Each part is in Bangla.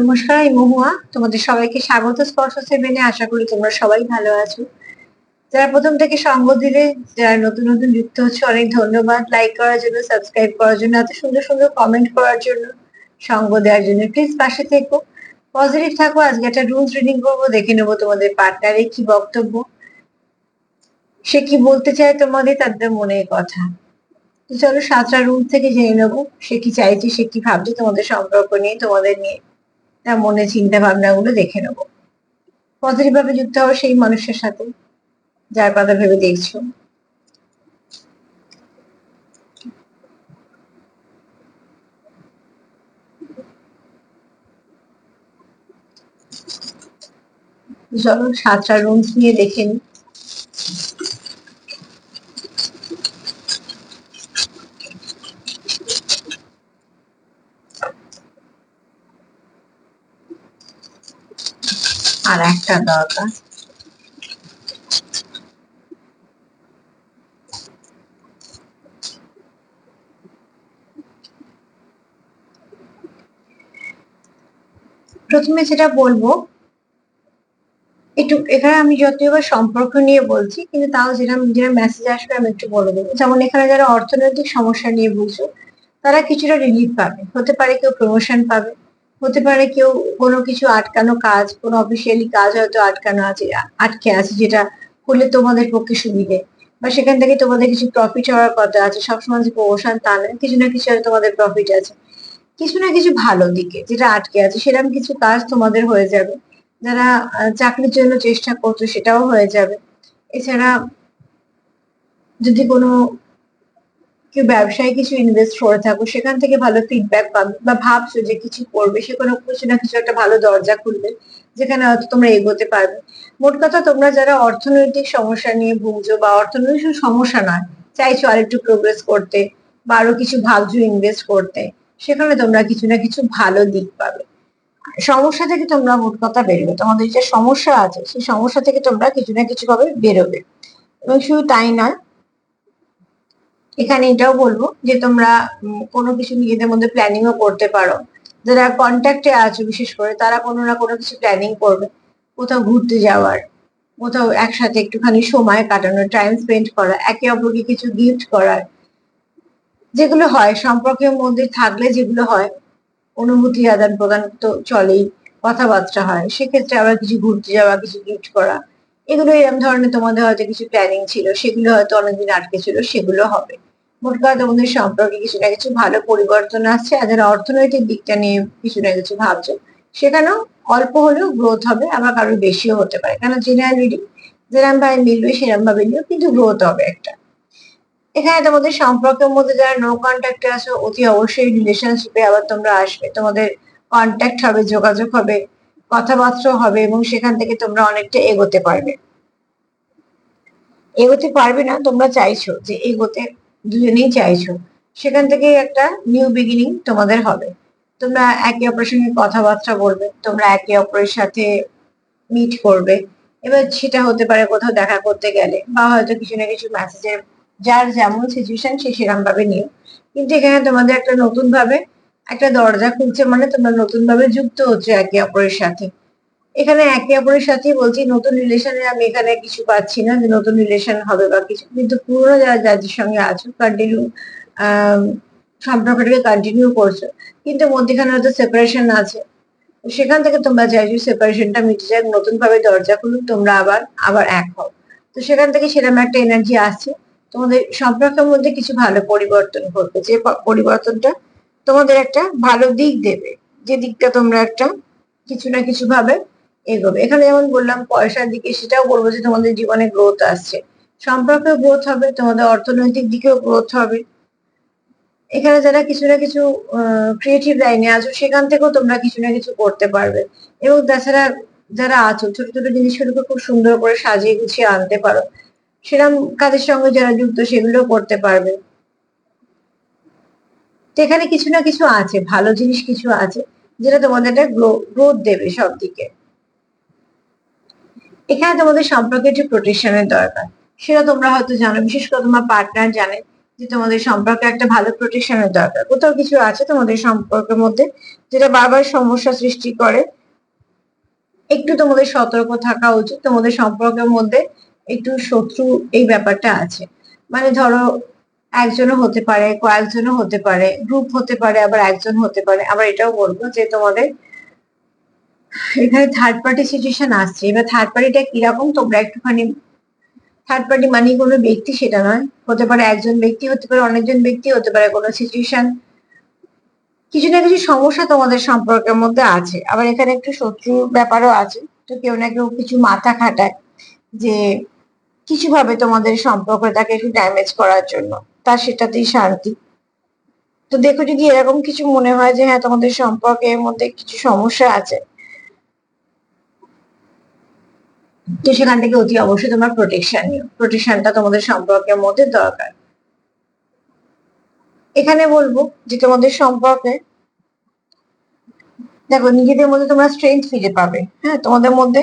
নমস্কার আমি মহুয়া। তোমাদের সবাইকে স্বাগত স্পর্শ সেভেনে। আশা করি তোমরা সবাই ভালো আছো। যারা প্রথম থেকে সঙ্গ দিলে, যারা নতুন নতুন যুক্ত হচ্ছে, অনেক ধন্যবাদ লাইক করার জন্য সাবস্ক্রাইব করার জন্য, এত সুন্দর সুন্দর কমেন্ট করার জন্য, সঙ্গ দেওয়ার জন্য। প্লিজ পাশে থেকো। পজিটিভ থাকো, আজকে একটা রুলস রিডিং করব, দেখে নেব তোমাদের পার্টনারের কি বক্তব্য। সে কি বলতে চায় তোমাদের তাদের মনের কথা। তো চলো সাতটা রুল থেকে জেনে নেব, সে কি চাইছে, সে কি ভাবছে, তোমাদের সম্পর্ক নিয়ে, তোমাদের নিয়ে। তার মনে চিন্তা ভাবনা গুলো দেখে নেব। পজিটিভ ভাবে যুক্ত হব সেই মানুষের সাথে, যার কথা ভেবে দেখছ। চলো সাতটা রুমস নিয়ে দেখে নি। আর একটা দরকার। প্রথমে যেটা বলব, একটু এখানে আমি যদিও বা সম্পর্ক নিয়ে বলছি, কিন্তু তাও যেটা যেটা মেসেজ আসবে আমি একটু বলে দেবো। যেমন এখানে যারা অর্থনৈতিক সমস্যা নিয়ে বুঝছ তারা কিছুটা রিলিফ পাবে। হতে পারে কেউ প্রমোশন পাবে। হতে পারে কেউ কোনো কিছু আটকানো কাজ, কোনো অফিসিয়ালি কাজ হয়তো আটকানো আছে, আটকে আছে যেটা করলে তোমাদের পক্ষে সুবিধে। বা সেখান থেকে তোমাদের কিছু প্রফিট হওয়ার কথা আছে, সবসময় যে প্রমোশন তা নয় কিছু না কিছু তোমাদের প্রফিট আছে। কিছু না কিছু ভালো দিকে যেটা আটকে আছে সেরকম কিছু কাজ তোমাদের হয়ে যাবে। যারা চাকরির জন্য চেষ্টা করছ সেটাও হয়ে যাবে। এছাড়া যদি কোনো কেউ ব্যবসায় কিছু ইনভেস্ট করে থাকো, সেখান থেকে ভালো ফিডব্যাক পাবে বা ভাবছ যে কিছু করবে, সে কোনো কিছু না কিছু একটা ভালো দরজা খুলবে, যেখানে হয়তো তোমরা এগোতে পারবে। মোট কথা তোমরা যারা অর্থনৈতিক সমস্যা নিয়ে ভুগছো বা অর্থনৈতিক সমস্যা নয়, চাইছো আরেকটু প্রোগ্রেস করতে বা আরও কিছু ভাবছ ইনভেস্ট করতে, সেখানে তোমরা কিছু না কিছু ভালো দিক পাবে। সমস্যা থেকে তোমরা মোট কথা বেরোবে, তোমাদের যে সমস্যা আছে, সেই সমস্যা থেকে তোমরা কিছু না কিছু ভাবে বেরোবে। এবং শুধু তাই নয় এখানে এটাও বলব যে তোমরা কোনো কিছু নিজেদের মধ্যে প্ল্যানিংও করতে পারো। যারা কন্ট্যাক্টে আছো, বিশেষ করে, তারা কোনো না কোনো কিছু প্ল্যানিং করবে। কোথাও ঘুরতে যাওয়ার, কোথাও একসাথে একটুখানি সময় কাটানো টাইম স্পেন্ড করা একে অপরকে কিছু গিফট করার। যেগুলো হয়, সম্পর্কের মধ্যে থাকলে যেগুলো হয়, অনুভূতি আদান প্রদান তো চলেই, কথাবার্তা হয়। সেক্ষেত্রে আবার কিছু ঘুরতে যাওয়া, কিছু গিফট করা। এগুলো এরকম ধরনের তোমাদের হয়তো কিছু প্ল্যানিং ছিল, সেগুলো হয়তো অনেকদিন আটকে ছিল, সেগুলো হবে। মোট কথা তোমাদের সম্পর্কে কিছু না কিছু ভালো পরিবর্তন আসছে আর যারা অর্থনৈতিক দিকটা নিয়ে কিছু না কিছু ভাবছ। সেখানেও অল্প হলেও গ্রোথ হবে, আবার কারোর বেশিও হতে পারে। কারণ জেনারেল রিডিং ভাবে মিলবে সেরকম ভাবে নিও কিন্তু গ্রোথ হবে একটা। এখানে তোমাদের সম্পর্কের মধ্যে যারা নো কন্ট্যাক্টে আছো, অতি অবশ্যই রিলেশনশিপে আবার তোমরা আসবে। তোমাদের কন্ট্যাক্ট হবে, যোগাযোগ হবে, কথাবার্তা হবে, এবং সেখান থেকে তোমরা অনেকটা এগোতে পারবে। এগোতে পারবে না, তোমরা চাইছো যে এগোতে দুজনেই চাইছো, সেখান থেকে একটা নিউ বিগিনিং তোমাদের হবে। তোমরা একে অপরের সঙ্গে কথাবার্তা বলবে, তোমরা একে অপরের সাথে মিট করবে। এবার সেটা হতে পারে কোথাও দেখা করতে গেলে, বা হয়তো কিছু না কিছু মেসেজের যার যেমন সিচুয়েশন সে সেরকম ভাবে নিও। কিন্তু এখানে তোমাদের একটা নতুন ভাবে একটা দরজা খুলছে মানে তোমরা নতুন ভাবে যুক্ত হচ্ছে একে অপরের সাথে। এখানে একে অপরের সাথে বলছি, নতুন রিলেশনে আমি এখানে কিছু পাচ্ছি না, যে নতুন রিলেশন হবে বা কিছু। কিন্তু পুরোনো যারা যাদের সঙ্গে আছো কন্টিনিউ সম্পর্কটাকে কন্টিনিউ করছ। কিন্তু মধ্যেখানে হয়তো সেপারেশন আছে। সেখান থেকে তোমরা চাইছো সেপারেশনটা মিটে যাক নতুন ভাবে দরজা খুলুক, তোমরা আবার আবার এক হও। তো সেখান থেকে সেরকম একটা এনার্জি আসছে। তোমাদের সম্পর্কের মধ্যে কিছু ভালো পরিবর্তন ঘটবে। যে পরিবর্তনটা তোমাদের একটা ভালো দিক দেবে। যে দিকটা তোমরা একটা কিছু না কিছু ভাবে এগোবে। এখানে যেমন বললাম, পয়সার দিকে সেটাও বলব যে তোমাদের জীবনে গ্রোথ আসছে। সম্পর্কে গ্রোথ হবে, তোমাদের অর্থনৈতিক দিকেও গ্রোথ হবে। এখানে যারা কিছু না কিছু ক্রিয়েটিভ লাইনে আছো, সেখান থেকেও তোমরা কিছু না কিছু করতে পারবে। এবং তাছাড়া যারা আছো, ছোট ছোট জিনিসগুলোকে খুব সুন্দর করে সাজিয়ে গুছিয়ে আনতে পারো। সেরকম কাজের সঙ্গে যারা যুক্ত, সেগুলো করতে পারবে। এখানে কিছু না কিছু আছে, ভালো জিনিস কিছু আছে, যেটা তোমাদের একটা গ্রোথ দেবে সব দিকে এখানে তোমাদের সম্পর্কে একটু প্রোটেকশনের দরকার। সেটা তোমরা হয়তো জানো, বিশেষ করে তোমার পার্টনার জানে যে তোমাদের সম্পর্কে একটা ভালো প্রোটেকশনের দরকার। কোথাও কিছু আছে তোমাদের সম্পর্কের মধ্যে যেটা বারবার সমস্যা সৃষ্টি করে? একটু তোমাদের সতর্ক থাকা উচিত, তোমাদের সম্পর্কের মধ্যে একটু শত্রু এই ব্যাপারটা আছে। মানে ধরো একজনও হতে পারে, কয়েকজনও হতে পারে গ্রুপ হতে পারে, আবার একজন হতে পারে। আবার এটাও বলব যে তোমাদের এখানে থার্ড পার্টি সিচুয়েশন আসছে। এবার থার্ড পার্টিটা কীরকম তোমরা একটুখানি থার্ড পার্টি মানে কোনো ব্যক্তি সেটা নয়। হতে পারে একজন ব্যক্তি, হতে পারে অনেকজন ব্যক্তি, হতে পারে কোনো সিচুয়েশন কিছু না কিছু সমস্যা তোমাদের সম্পর্কের মধ্যে আছে। আবার এখানে একটু শত্রুর ব্যাপারও আছে। তো কেউ না কেউ কিছু মাথা খাটায় যে কিছু ভাবে তোমাদের সম্পর্কটাকে একটু ড্যামেজ করার জন্য। তার সেটাতেই শান্তি তো দেখো যদি এরকম কিছু মনে হয় যে হ্যাঁ তোমাদের সম্পর্কের মধ্যে কিছু সমস্যা আছে তো সেখান থেকে অতি অবশ্যই তোমার প্রোটেকশন নিও। প্রোটেকশনটা তোমাদের সম্পর্কের মধ্যে দরকার। এখানে বলব যে তোমাদের সম্পর্কে, দেখো নিজেদের মধ্যে তোমরা স্ট্রেংথ ফিরে পাবে। হ্যাঁ তোমাদের মধ্যে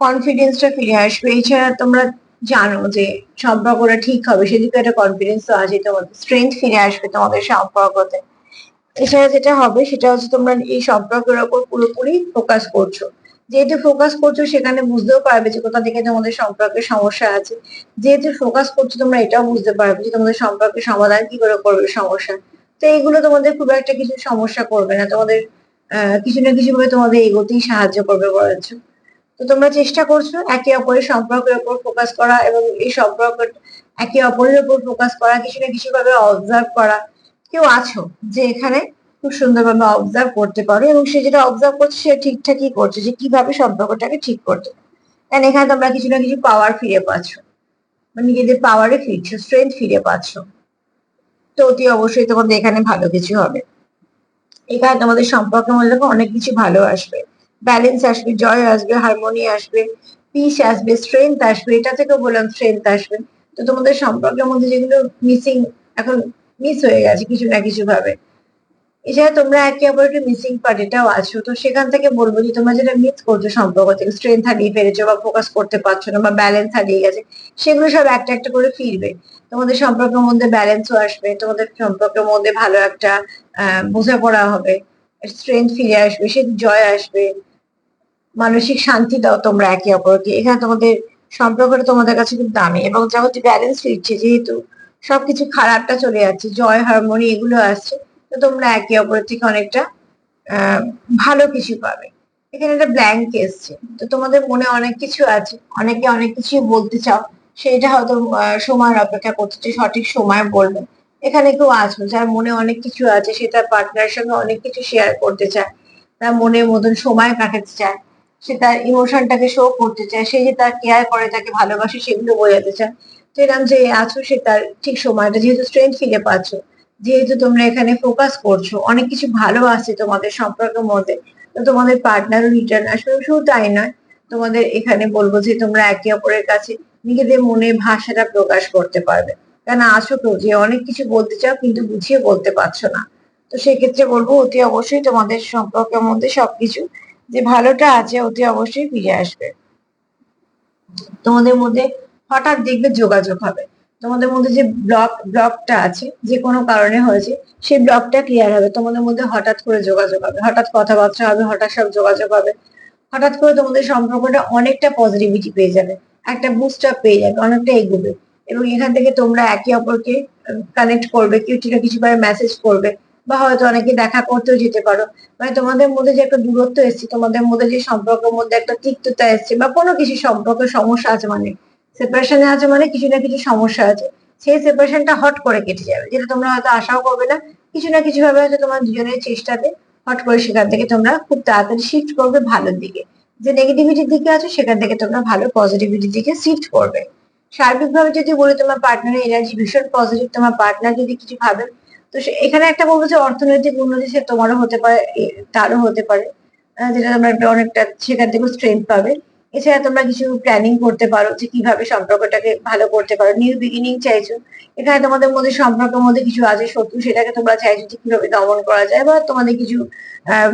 কনফিডেন্সটা ফিরে আসবে। এছাড়া তোমরা জানো যে সম্পর্কটা ঠিক হবে, সেদিকে একটা কনফিডেন্স তো আছে তোমাদের। স্ট্রেংথ ফিরে আসবে তোমাদের সম্পর্কতে। এছাড়া যেটা হবে, সেটা হচ্ছে তোমরা এই সম্পর্কের ওপর পুরোপুরি ফোকাস করছ। যেহেতু ফোকাস করছ সেখানে বুঝতেও পারবে যে কোথা থেকে তোমাদের সম্পর্কে সমস্যা আছে। যেহেতু ফোকাস করছ তোমরা এটাও বুঝতে পারবে যে তোমাদের সম্পর্কে সমাধান কি করে করবে সমস্যা। তো এইগুলো তোমাদের খুব একটা কিছু সমস্যা করবে না। তোমাদের কিছু না কিছু ভাবে তোমাদের এগোতেই সাহায্য করবে বরঞ্চ। তো তোমরা চেষ্টা করছ একে অপরের সম্পর্কের উপর ফোকাস করা এবং এই সম্পর্ক একে অপরের উপর ফোকাস করা, কিছু না কিছু ভাবে অবজার্ভ করা। কেউ আছো যে এখানে খুব সুন্দরভাবে অবজার্ভ করতে পারো এবং সে যেটা অবজার্ভ করছে সে ঠিকঠাকই করছে, যে কীভাবে সম্পর্কটাকে ঠিক করতে কারণ এখানে তোমরা কিছু না কিছু পাওয়ার ফিরে পাচ্ছ। মানে নিজেদের পাওয়ারে ফিরছো স্ট্রেংথ ফিরে পাচ্ছ। তো অতি অবশ্যই তোমাদের এখানে ভালো কিছু হবে। এখানে তোমাদের সম্পর্কের মধ্যে অনেক কিছু ভালো আসবে। ব্যালেন্স আসবে জয় আসবে হারমোনি আসবে পিস আসবে স্ট্রেংথ আসবে, এটা থেকেও বললাম স্ট্রেংথ আসবে। তো তোমাদের সম্পর্কের মধ্যে যেগুলো মিসিং এখন মিস হয়ে গেছে কিছু না কিছু ভাবে। এছাড়া তোমরা একে অপরকে মিসিং পার্ট এটাও আছো। তো সেখান থেকে বলব যে তোমরা যেটা মিস করছ সম্পর্ক থেকে স্ট্রেংথ হারিয়ে ফেলেছো বা ফোকাস করতে পারছ না বা ব্যালেন্স হারিয়ে গেছে, সেগুলো সব একটা একটা করে ফিরবে। তোমাদের সম্পর্কের মধ্যে ব্যালেন্সও আসবে, তোমাদের সম্পর্কের মধ্যে ভালো একটা বোঝাপড়া হবে স্ট্রেংথ ফিরে আসবে, সে জয় আসবে। মানসিক শান্তি দাও তোমরা একে অপরকে। এখানে তোমাদের সম্পর্কটা তোমাদের কাছে খুব দামি এবং যেহেতু ব্যালেন্স ফিরছে যেহেতু সবকিছু খারাপটা চলে যাচ্ছে, জয় হারমোনি এগুলো আসছে তো তোমরা একে অপরের থেকে অনেকটা ভালো কিছু পাবে। এখানে একটা ব্ল্যাঙ্ক এসছে। তো তোমাদের মনে অনেক কিছু আছে। অনেকে অনেক কিছু বলতে চাও। সেটা হয়তো সময়ের অপেক্ষা করছে সঠিক সময় বলবে। এখানে কেউ আছো যার মনে অনেক কিছু আছে, সে তার পার্টনারের সঙ্গে অনেক কিছু শেয়ার করতে চায়। তার মনের মতন সময় কাটাতে চায়। সে তার ইমোশনটাকে শো করতে চায়। সে যে তার কেয়ার করে, তাকে ভালোবাসে, সেগুলো বোঝাতে চায়। তো এরকম যে আছো, সে তার ঠিক সময়টা যেহেতু স্ট্রেংথ ফিরে পাচ্ছ। যেহেতু তোমরা এখানে ফোকাস করছ, অনেক কিছু ভালো আসছে তোমাদের সম্পর্কের মধ্যে। তো তোমাদের পার্টনারও রিটার্ন আসবে শুধু তাই নয়। তোমাদের এখানে বলব যে তোমরা একে অপরের কাছে নিজেদের মনে ভাষাটা প্রকাশ করতে পারবে। কেন আসো তো যে অনেক কিছু বলতে চাও কিন্তু বুঝিয়ে বলতে পারছ না। তো সেক্ষেত্রে বলব অতি অবশ্যই তোমাদের সম্পর্কের মধ্যে সবকিছু যে ভালোটা আছে অতি অবশ্যই ফিরে আসবে। তোমাদের মধ্যে হঠাৎ দেখবে যোগাযোগ হবে। তোমাদের মধ্যে যে ব্লক ব্লকটা আছে, যে কোনো কারণে হয়েছে, সেই ব্লকটা ক্লিয়ার হবে। তোমাদের মধ্যে হঠাৎ করে যোগাযোগ হবে, হঠাৎ কথাবার্তা হবে, হঠাৎ সব যোগাযোগ হবে। হঠাৎ করে তোমাদের সম্পর্কটা অনেকটা পজিটিভিটি পেয়ে যাবে, একটা বুস্ট আপ পেয়ে যাবে, অনেকটা এগোবে। এবং এখান থেকে তোমরা একে অপরকে কানেক্ট করবে, কেউ কিছু ভাবে মেসেজ করবে, বা হয়তো অনেকে দেখা করতেও যেতে পারো। মানে তোমাদের মধ্যে যে একটা দূরত্ব এসছে, তোমাদের মধ্যে যে সম্পর্কের মধ্যে একটা তিক্ততা এসছে, বা কোনো কিছু সম্পর্কের সমস্যা আছে মানে সেপারেশনে আছে মানে কিছু না কিছু সমস্যা আছে। সেই সেপারেশনটা হট করে কেটে যাবে, যেটা তোমরা হয়তো আশাও করবে না। কিছু না কিছু ভাবে হয়তো তোমার দুজনের চেষ্টাতে হট করে সেখান থেকে তোমরা খুব তাড়াতাড়ি শিফট করবে ভালোর দিকে। যে নেগেটিভিটির দিকে আছো, সেখান থেকে তোমরা ভালো পজিটিভিটির দিকে শিফট করবে। সার্বিকভাবে যদি বলি তোমার পার্টনারের এনার্জি ভীষণ পজিটিভ তোমার পার্টনার যদি কিছু ভাবে, তো এখানে একটা বলব যে অর্থনৈতিক উন্নতি সে তোমারও হতে পারে তারও হতে পারে। যেটা তোমরা অনেকটা সেখান থেকে স্ট্রেংথ পাবে। এছাড়া তোমরা কিছু প্ল্যানিং করতে পারো যে কীভাবে সম্পর্কটাকে ভালো করতে পারো। নিউ বিগিনিং চাইছো। এখানে তোমাদের মধ্যে সম্পর্কের মধ্যে কিছু আছে, শত্রু, সেটাকে তোমরা চাইছো যে কীভাবে দমন করা যায় বা তোমাদের কিছু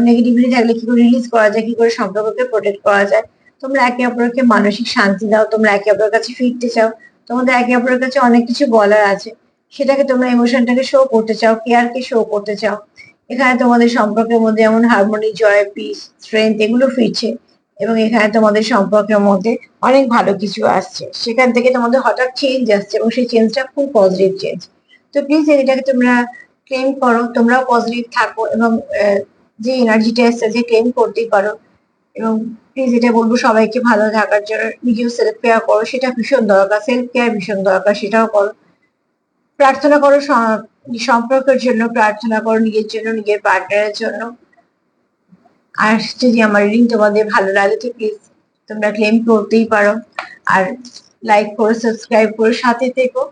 নেগেটিভিটি থাকলে কি করে রিলিজ করা যায়, কি করে সম্পর্ককে প্রোটেক্ট করা যায়। তোমরা একে অপরকে মানসিক শান্তি দাও, তোমরা একে অপরের কাছে ফিরতে চাও। তোমাদের একে অপরের কাছে অনেক কিছু বলার আছে। সেটাকে তোমরা ইমোশনটাকে শো করতে চাও কেয়ারকে শো করতে চাও। এখানে তোমাদের সম্পর্কের মধ্যে যেমন হারমোনি জয় পিস স্ট্রেংথ এগুলো ফিরছে। এবং এখানে তোমাদের সম্পর্কের মধ্যে অনেক ভালো কিছু আসছে। সেখান থেকে তোমাদের হঠাৎ চেঞ্জ আসছে এবং সেই চেঞ্জটা খুব পজিটিভ চেঞ্জ তো প্লিজ এটাকে তোমরা ক্লেম করো, তোমরাও পজিটিভ থাকো এবং যে এনার্জিটা এসছে যে ক্লেম করতেই পারো। এবং প্লিজ এটা বলব সবাইকে ভালো থাকার জন্য, নিজেও সেলফ কেয়ার করো, সেটা ভীষণ দরকার সেলফ কেয়ার ভীষণ দরকার, সেটাও করো। প্রার্থনা করো সম্পর্কের জন্য, প্রার্থনা করো নিজের জন্য, নিজের পার্টনারের জন্য। আর যদি আমার রিডিং তোমাদের ভালো লাগে তো প্লিজ তোমরা ক্লেম করতেই পারো। আর লাইক করো সাবস্ক্রাইব করো, সাথে থেকো।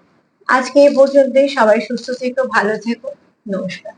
আজকে এই পর্যন্তই। সবাই সুস্থ থেকো, ভালো থেকো। নমস্কার।